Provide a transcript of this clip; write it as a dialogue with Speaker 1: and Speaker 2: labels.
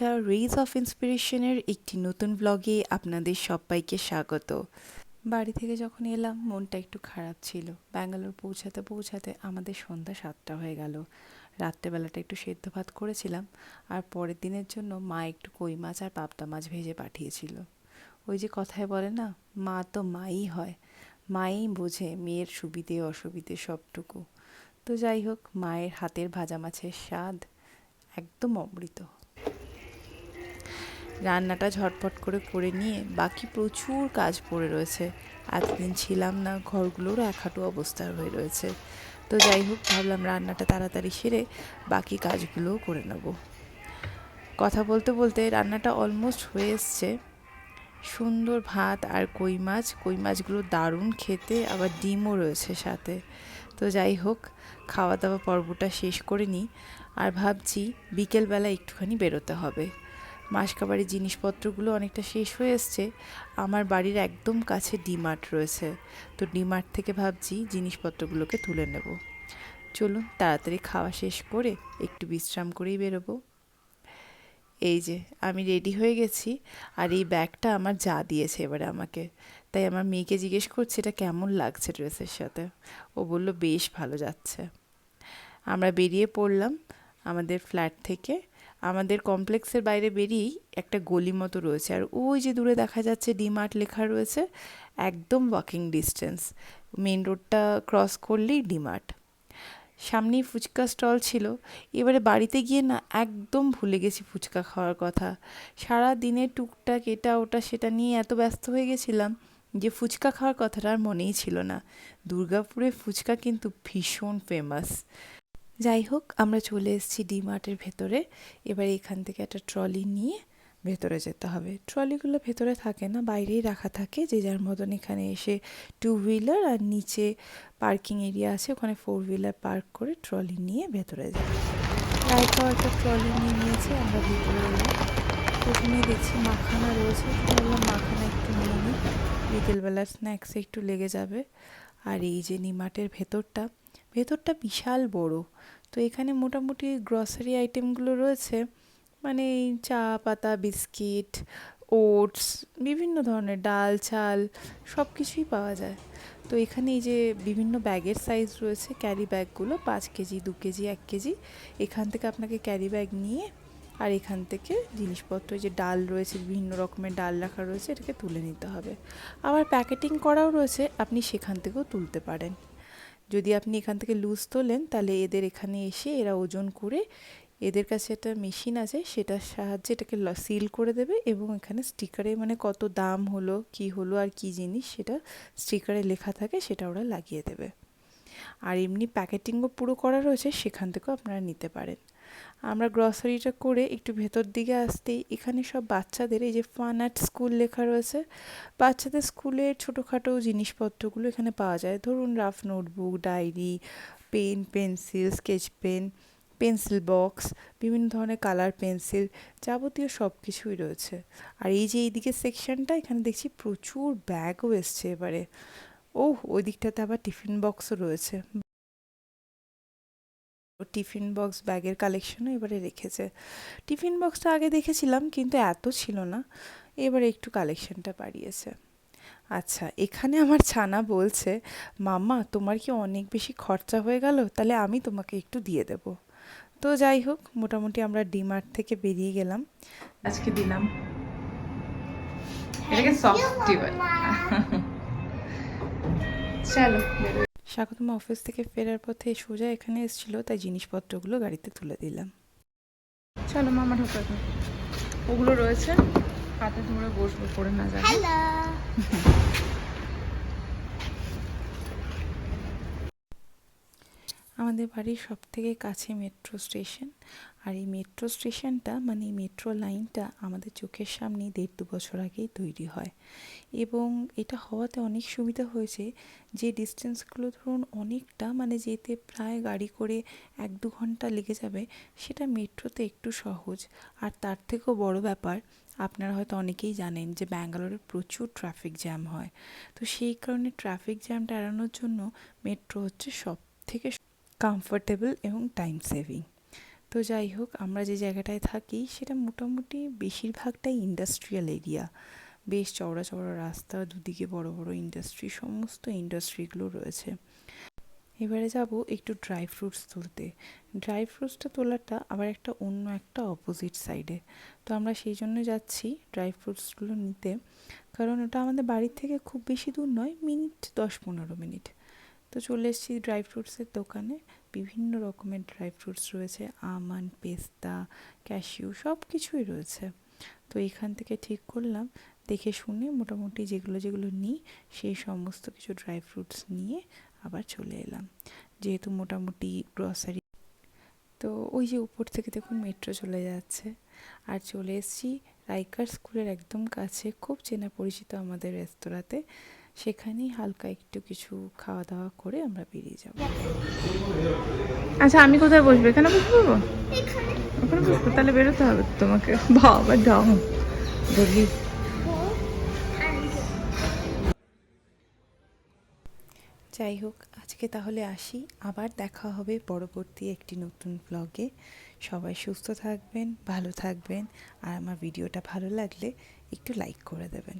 Speaker 1: এটা raise of ইন্সপিরেশনের একটি নতুন ব্লগে আপনাদের সবাইকে স্বাগত। বাড়ি থেকে যখন এলাম, মনটা একটু খারাপ ছিল। ব্যাঙ্গালোর পৌঁছাতে পৌঁছাতে আমাদের সন্ধ্যা সাতটা হয়ে গেল। রাত্রেবেলাটা একটু সেদ্ধ ভাত করেছিলাম, আর পরের দিনের জন্য মা একটু কই মাছ আর পাবদা মাছ ভেজে পাঠিয়েছিল। ওই যে কথায় বলে না, মা তো মাই হয়। মাই বোঝে মেয়ের সুবিধে, অসুবিধে সবটুকু। তো যাই হোক, মায়ের হাতের ভাজা মাছের স্বাদ একদম অমৃত। রান্নাটা ঝটপট করে করে নিয়ে বাকি প্রচুর কাজ পড়ে রয়েছে। এতদিন ছিলাম না ঘরগুলোরও এক হাঁটু অবস্থা হয়ে রয়েছে। তো যাই হোক, ভাবলাম রান্নাটা তাড়াতাড়ি সেরে বাকি কাজগুলোও করে নেব। কথা বলতে বলতে রান্নাটা অলমোস্ট হয়ে এসছে। সুন্দর ভাত আর কই মাছ, কই মাছগুলো দারুণ খেতে, আবার ডিমও রয়েছে সাথে। তো যাই হোক, খাওয়া দাওয়া পর্বটা শেষ করে নিই। আর ভাবছি বিকেলবেলা একটুখানি বেরোতে হবে। মাসকাবাড়ির জিনিসপত্রগুলো অনেকটা শেষ হয়ে এসছে। আমার বাড়ির একদম কাছে ডিমার্ট রয়েছে। তো ডিমার্ট থেকে ভাবছি জিনিসপত্রগুলোকে তুলে নেব। চলুন তাড়াতাড়ি খাওয়া শেষ করে একটু বিশ্রাম করেই বেরোবো। এই যে, আমি রেডি হয়ে গেছি আর এই ব্যাগটা আমার যা দিয়েছে এবারে আমাকে। তাই আমার মেয়েকে জিজ্ঞেস করছে, এটা কেমন লাগছে ড্রেসের সাথে? ও বলল, বেশ ভালো যাচ্ছে। আমরা বেরিয়ে পড়লাম আমাদের ফ্ল্যাট থেকে। আমাদের কমপ্লেক্সের বাইরে বেরিয়েই একটা গলি মতো রয়েছে। আর ওই যে দূরে দেখা যাচ্ছে ডিমার্ট লেখা রয়েছে, একদম ওয়াকিং ডিস্টেন্স মেন রোডটা ক্রস করলেই ডিমার্ট। সামনেই ফুচকা স্টল ছিল। এবারে বাড়িতে গিয়ে না একদম ভুলে গেছি ফুচকা খাওয়ার কথা। সারা দিনে টুকটাক এটা, ওটা, সেটা নিয়ে এত ব্যস্ত হয়ে গেছিলাম যে ফুচকা খাওয়ার কথাটা আর মনেই ছিল না। দুর্গাপুরে ফুচকা কিন্তু ভীষণ ফেমাস যাই হোক, আমরা চলে এসেছি ডিমার্টের ভেতরে। এবার এখান থেকে একটা ট্রলি নিয়ে ভেতরে যেতে হবে। ট্রলিগুলো ভেতরে থাকে না, বাইরেই রাখা থাকে। যে যার মতন এখানে এসে টু হুইলার আর নিচে পার্কিং এরিয়া আছে, ওখানে ফোর হুইলার পার্ক করে ট্রলি নিয়ে ভেতরে যায় রায়কাও একটা ট্রলি নিয়ে নিয়েছে, আমরা ভেতরে এলাম। প্রথমে দেখছি মাখানা রয়েছে। বললাম মাখানা একটু নিয়ে নিই। বিকেলবেলা স্ন্যাক্সে একটু লেগে যাবে। আর এই যে নিমাটের ভেতরটা ভেতরটা বিশাল বড়। তো এখানে মোটামুটি গ্রসারি আইটেমগুলো রয়েছে। মানে এই চা, পাতা, বিস্কিট, ওটস, বিভিন্ন ধরনের ডাল, চাল সব কিছুই পাওয়া যায়। তো এখানে এই যে বিভিন্ন ব্যাগের সাইজ রয়েছে ক্যারি ব্যাগগুলো পাঁচ কেজি, দু কেজি, এক কেজি, এখান থেকে আপনাকে ক্যারি ব্যাগ নিয়ে আর এখান থেকে জিনিসপত্র যে ডাল রয়েছে, বিভিন্ন রকমের ডাল রাখা রয়েছে, এটাকে তুলে নিতে হবে। আবার প্যাকেটিং করাও রয়েছে, আপনি সেখান থেকেও তুলতে পারেন। যদি আপনি এখান থেকে লুজ তোলেন, তাহলে এদের এখানে এসে এরা ওজন করে এদের কাছে একটা মেশিন আছে, সেটার সাহায্যে এটাকে সিল করে দেবে এবং এখানে স্টিকারে মানে কত দাম হলো, কি হলো আর কি জিনিস সেটা স্টিকারে লেখা থাকে, সেটা ওরা লাগিয়ে দেবে। আর এমনি প্যাকেটিংও পুরো করা রয়েছে, সেখান থেকেও আপনারা নিতে পারেন। আমরা গ্রসারিটা করে একটু ভেতর দিকে আসতেই এখানে সব বাচ্চাদের এই যে ফান আর্ট স্কুল লেখা রয়েছে, বাচ্চাদের স্কুলের ছোটোখাটো জিনিসপত্রগুলো এখানে পাওয়া যায়। ধরুন rough notebook diary pen pencil sketch pen pencil box বিভিন্ন ধরনের কালার পেন্সিল যাবতীয় সব কিছুই রয়েছে। আর এই যে এইদিকে সেকশনটা এখানে দেখছি প্রচুর ব্যাগও এসছে এবারে। ও ওই দিকটাতে আবার টিফিন বক্সও রয়েছে। টিফিন বক্স ব্যাগের কালেকশনও এবারে রেখেছে। টিফিন বক্সটা আগে দেখেছিলাম কিন্তু এত ছিল না। এবারে একটু কালেকশনটা বাড়িয়েছে। আচ্ছা এখানে আমার ছানা বলছে মাম্মা তোমার কি অনেক বেশি খরচা হয়ে গেল? তাহলে আমি তোমাকে একটু দিয়ে দেব। তো যাই হোক মোটামুটি আমরা ডিমার্ট থেকে বেরিয়ে গেলাম।
Speaker 2: আজকে দিলাম। এটাকে সফটি চলো।
Speaker 1: স্বাগতম অফিস থেকে ফেরার পথে সোজা এখানে এসেছিল তাই জিনিসপত্রগুলো গাড়িতে তুলে দিলাম।
Speaker 2: চলো মামা ঢোকা ওগুলো রয়েছে হাতে ধরে বসবো পড়ে না যাবে।
Speaker 1: আমাদের বাড়ির সব থেকে কাছে মেট্রো স্টেশন আর এই মেট্রো স্টেশনটা মানে এই মেট্রো লাইনটা আমাদের চোখের সামনেই দেড় দু বছর আগেই তৈরি হয়। এবং এটা হওয়াতে অনেক সুবিধা হয়েছে যে ডিস্টেন্সগুলো ধরুন অনেকটা মানে যেতে প্রায় গাড়ি করে এক দু ঘণ্টা লেগে যাবে, সেটা মেট্রোতে একটু সহজ। আর তার থেকেও বড় ব্যাপার, আপনারা হয়তো অনেকেই জানেন যে ব্যাঙ্গালোরে প্রচুর ট্রাফিক জ্যাম হয়। তো সেই কারণে ট্রাফিক জ্যামটা এড়ানোর জন্য মেট্রো হচ্ছে সব থেকে কমফোর্টেবল এবং টাইম সেভিং তো যাই হোক, আমরা যে জায়গাটায় থাকি, সেটা মোটামুটি বেশিরভাগটাই ইন্ডাস্ট্রিয়াল এরিয়া বেশ চওড়া চওড়া রাস্তা, দুদিকে বড় বড় ইন্ডাস্ট্রি সমস্ত ইন্ডাস্ট্রিগুলো রয়েছে। এবারে যাব একটু ড্রাই ফ্রুটস তুলতে। ড্রাই ফ্রুটসটা তোলাটা আবার একটা অন্য একটা অপোজিট সাইডে তো আমরা সেই জন্য যাচ্ছি ড্রাই ফ্রুটসগুলো নিতে। কারণ ওটা আমাদের বাড়ির থেকে খুব বেশি দূর নয়, মিনিট দশ পনেরো মিনিট। তো চলে এসেছি ড্রাই ফ্রুটসের দোকানে। বিভিন্ন রকমের ড্রাই ফ্রুটস রয়েছে আমন্ড পেস্তা ক্যাশিউ সব কিছুই রয়েছে। তো এখান থেকে ঠিক করলাম, দেখে শুনে মোটামুটি যেগুলো যেগুলো নিই, সেই সমস্ত কিছু ড্রাই ফ্রুটস নিয়ে আবার চলে এলাম। যেহেতু মোটামুটি গ্রসারি তো ওই যে উপর থেকে দেখুন মেট্রো চলে যাচ্ছে। আর চলে এসেছি রাইকার স্কুলের একদম কাছে, খুব চেনা পরিচিত আমাদের রেস্তোরাঁতে। সেখানেই হালকা একটু কিছু খাওয়া দাওয়া করে আমরা বেরিয়ে যাব।
Speaker 2: আচ্ছা আমি কোথায় বসবো? এখানে বসবো ওখানে বসবো? তাহলে বেরোতে হবে তোমাকে। বাবা দাও বলি
Speaker 1: যাই হোক আজকে তাহলে আসি। আবার দেখা হবে পরবর্তী একটি নতুন ব্লগে সবাই সুস্থ থাকবেন ভালো থাকবেন। আর আমার ভিডিওটা ভালো লাগলে একটু লাইক করে দেবেন।